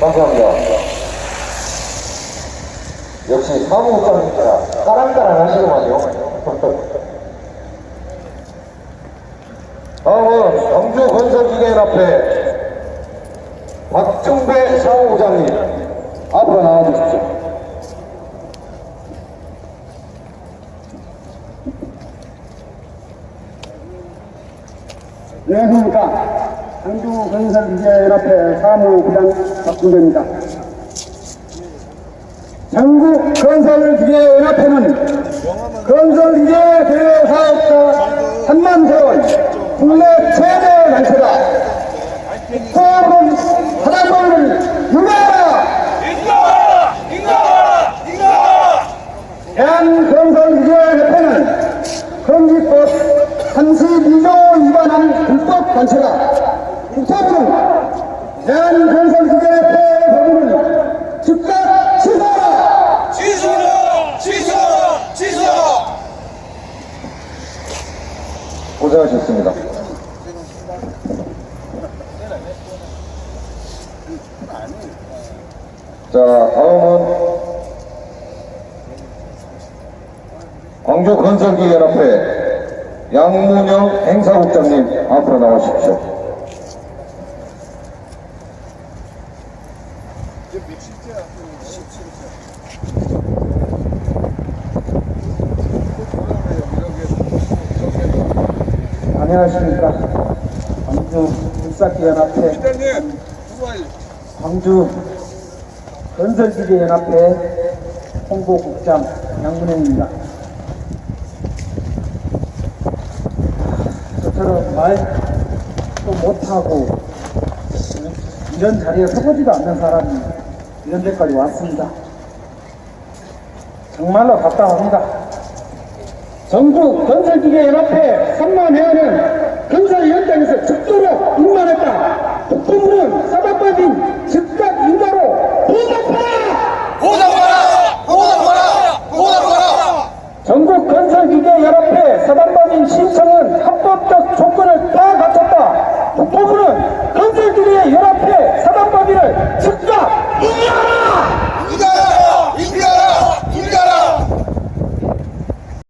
감사합니다. 역시 사무국장님이라 까랑까랑 하시더만요. 다음은 광주건설기계연합회 박중배 사무부장님 앞으로 나와주십시오. 안녕하십니까. 광주건설기계연합회 사무부장 박준배입니다. 전국 건설기계연합회는 건설기계 대회 사업자 3만 세원 국내 최대 단체다. 포함은 사단법을 유명하라! 인가하라! 인가하라! 인가하라! 대한건설기계협회는 건기법 32조 위반한 불법 단체다. 국토부는 대한건설기계협회 법무는 즉각 취소하라! 취소하라! 취소하라! 취소하라! 고생하셨습니다. 자, 다음은 광주건설기연합회 양문영 행사국장님 앞으로 나오십시오. 안녕하십니까. 광주 불사기연합회 대표님, 광주 건설기계연합회 홍보국장 양문혜입니다. 저처럼 말도 못하고 이런 자리에 서보지도 않는 사람이 이런 데까지 왔습니다. 정말로 답답합니다. 정부 건설기계연합회 3만 회원은 건설연장에서 적도록 임만했다. 북부문은 사박받인 즉각 인가로 보답하라! 보답하라! 보답하라! 보답하라! 전국 건설기계연합회 사단법인 신청은 합법적 조건을 다 갖췄다. 북부문은 건설기계연합